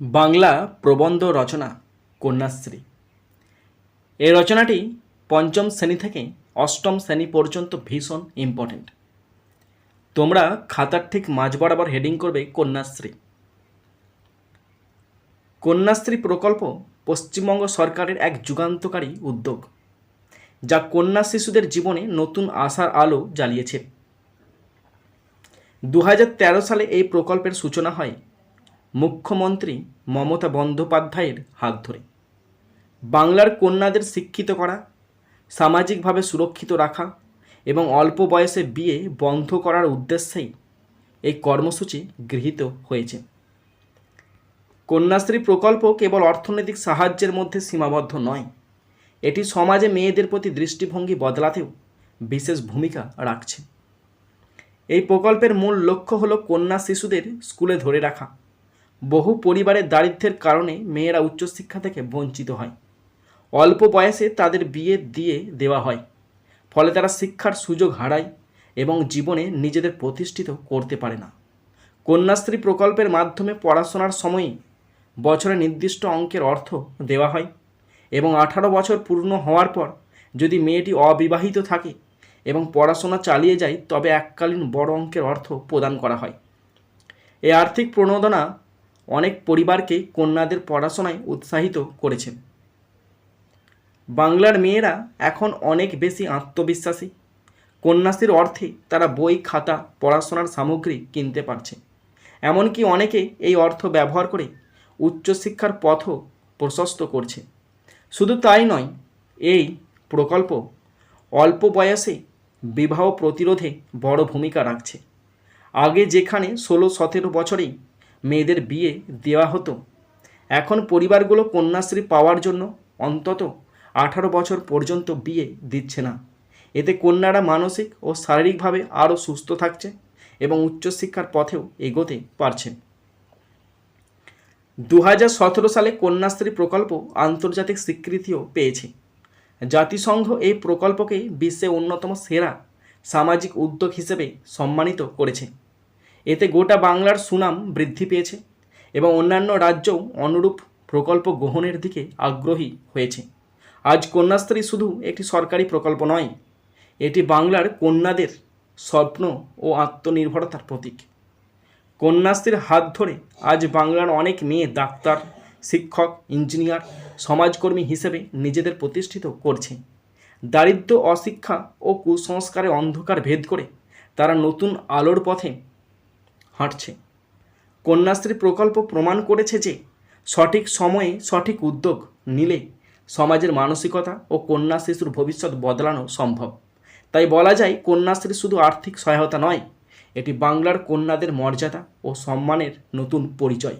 বাংলা প্রবন্ধ রচনা, কন্যাশ্রী। এই রচনাটি পঞ্চম শ্রেণি থেকে অষ্টম শ্রেণি পর্যন্ত ভীষণ ইম্পর্ট্যান্ট তোমরা খাতার ঠিক মাঝ বরাবর হেডিং করবে কন্যাশ্রী। কন্যাশ্রী প্রকল্প পশ্চিমবঙ্গ সরকারের এক যুগান্তকারী উদ্যোগ, যা কন্যা শিশুদের জীবনে নতুন আশার আলো জ্বালিয়েছে। দু হাজার তেরো সালে এই প্রকল্পের সূচনা হয় মুখ্যমন্ত্রী মমতা বন্দ্যোপাধ্যায়ের হাত ধরে। বাংলার কন্যাদের শিক্ষিত করা, সামাজিকভাবে সুরক্ষিত রাখা এবং অল্প বয়সে বিয়ে বন্ধ করার উদ্দেশ্যেই এই কর্মসূচি গৃহীত হয়েছে। কন্যাশ্রী প্রকল্প কেবল অর্থনৈতিক সাহায্যের মধ্যে সীমাবদ্ধ নয়, এটি সমাজে মেয়েদের প্রতি দৃষ্টিভঙ্গি বদলাতেও বিশেষ ভূমিকা রাখছে। এই প্রকল্পের মূল লক্ষ্য হলো কন্যা শিশুদের স্কুলে ধরে রাখা। বহু পরিবারের দারিদ্র্যের কারণে মেয়েরা উচ্চশিক্ষা থেকে বঞ্চিত হয়। অল্প বয়সে তাদের বিয়ে দিয়ে দেওয়া হয়। ফলে তারা শিক্ষার সুযোগ হারায় এবং জীবনে নিজেদের প্রতিষ্ঠিত করতে পারে না। কন্যাশ্রী প্রকল্পের মাধ্যমে পড়াশোনার সময়ই বছরে নির্দিষ্ট অঙ্কের অর্থ দেওয়া হয় এবং আঠারো বছর পূর্ণ হওয়ার পর যদি মেয়েটি অবিবাহিত থাকে এবং পড়াশোনা চালিয়ে যায়, তবে এককালীন বড় অঙ্কের অর্থ প্রদান করা হয়। এই আর্থিক প্রণোদনা অনেক পরিবারকে কন্যাদের পড়াশোনায় উৎসাহিত করেছেন। বাংলার মেয়েরা এখন অনেক বেশি আত্মবিশ্বাসী। কন্যাশ্রীর অর্থে তারা বই, খাতা, পড়াশোনার সামগ্রী কিনতে পারছে। এমনকি অনেকে এই অর্থ ব্যবহার করে উচ্চশিক্ষার পথও প্রশস্ত করছে। শুধু তাই নয়, এই প্রকল্প অল্প বয়সে বিবাহ প্রতিরোধে বড় ভূমিকা রাখছে। আগে যেখানে ষোলো সতেরো বছরেই মেয়েদের বিয়ে দেওয়া হতো। এখন পরিবারগুলো কন্যাশ্রী পাওয়ার জন্য অন্তত আঠারো বছর পর্যন্ত বিয়ে দিচ্ছে না। এতে কন্যারা মানসিক ও শারীরিকভাবে আরও সুস্থ থাকছে এবং উচ্চশিক্ষার পথেও এগোতে পারছে। দু সালে কন্যাশ্রী প্রকল্প আন্তর্জাতিক স্বীকৃতিও পেয়েছে। জাতিসংঘ এই প্রকল্পকে বিশ্বে অন্যতম সেরা সামাজিক উদ্যোগ হিসেবে সম্মানিত করেছে। এতে গোটা বাংলার সুনাম বৃদ্ধি পেয়েছে এবং অন্যান্য রাজ্যও অনুরূপ প্রকল্প গ্রহণের দিকে আগ্রহী হয়েছে। আজ কন্যাশ্রী শুধু একটি সরকারি প্রকল্প নয়, এটি বাংলার কন্যাদের স্বপ্ন ও আত্মনির্ভরতার প্রতীক। কন্যাশ্রীর হাত ধরে আজ বাংলার অনেক মেয়ে ডাক্তার, শিক্ষক, ইঞ্জিনিয়ার, সমাজকর্মী হিসেবে নিজেদের প্রতিষ্ঠিত করছে। দারিদ্র অশিক্ষা ও কুসংস্কারে অন্ধকার ভেদ করে তারা নতুন আলোর পথে হাঁটছে। কন্যাশ্রী প্রকল্প প্রমাণ করেছে যে, সঠিক সময়ে সঠিক উদ্যোগ নিলে সমাজের মানসিকতা ও কন্যা শিশুর ভবিষ্যৎ বদলানো সম্ভব। তাই বলা যায়, কন্যাশ্রী শুধু আর্থিক সহায়তা নয়, এটি বাংলার কন্যাদের মর্যাদা ও সম্মানের নতুন পরিচয়।